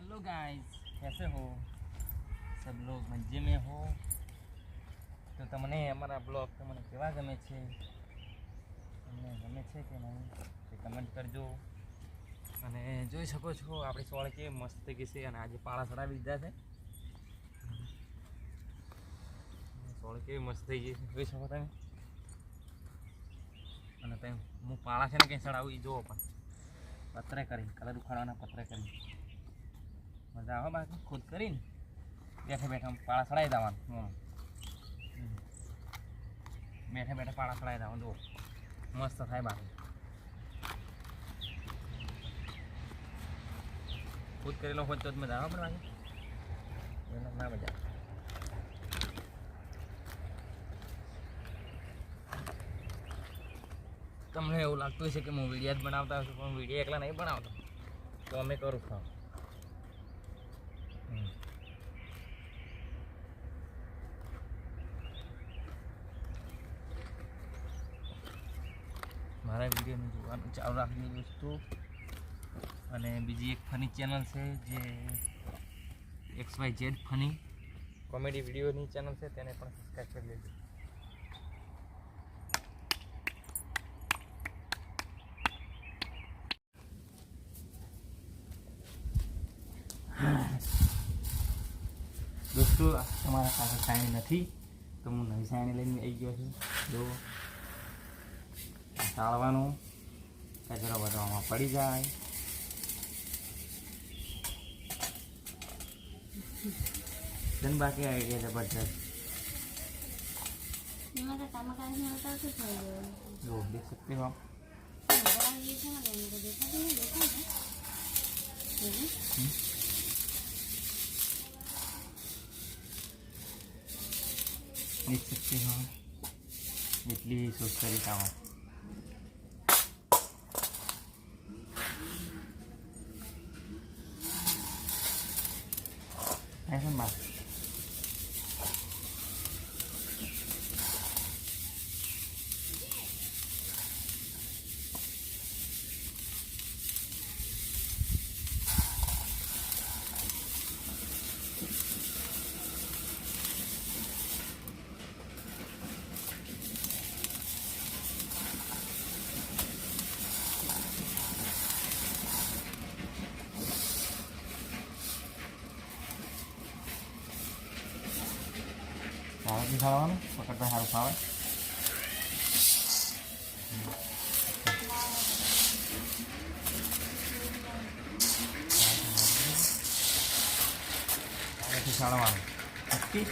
Hello guys कैसे हो सब लोग मजे में हो તો તમને અમારા બ્લોગ તમને કેવા ગમે છે તમને ગમે છે કે નહીં તે કમેન્ટ કરજો અને જોઈ શકો છો આપણી સોળ કેવી મસ્ત થઈ ગઈ છે અને આજે પાળા ચડાવી દીધા છે સોળ કેવી મસ્ત થઈ ગઈ છે જોઈ શકો તમે અને તમે હું પાળા છે ને કંઈ ચડાવું એ જુઓ પણ પતરે કરી કલર ઉખાડવાના પતરે કરી મજા આવે બાકી, ખુદ કરીને. બેઠે બેઠા પાળા ચડાવી દેવાનું. બેઠે બેઠે પાળા ચડાવી દેવાનું, જુઓ. મસ્ત થાય બાકી. ખુદ કરેલો હોય તો જ મજા આવે પણ બાકી. ના મજા. તમને એવું લાગતું હશે કે હું વિડીયા જ બનાવતા હશું, પણ વીડિયો એકલા નહીં બનાવતો. તો અમે કરું છું મારા વિડીયોને જોવાનું ચાલુ રાખજો દોસ્તો. અને બીજી એક ફની ચેનલ છે જે X Y Z funny comedy વિડીયોની ચેનલ છે, તેને પણ સબસ્ક્રાઈબ કરી લેજો. દોસ્તો તમારા પાસે સાયણી નથી, તો હું નવી સાયણી લઈને આવી ગયો છું. જો ચાળવાનું કચરો બધો આમાં પડી જાય ધન બાકી આઈડિયા જબરજસ્ત એમાં તો ટમાટાની આવતા શું થઈ ગયું જો દેખ सकते हो आप બનાવી છે ને તો દેખાતું નહીં દેખાય છે હમ. देख सकते हो आप એટલી સુસ્તરી 拍什么 સારું ખાવાનું પકડતા સારું ખાવે સારું સાળવાનું નક્કી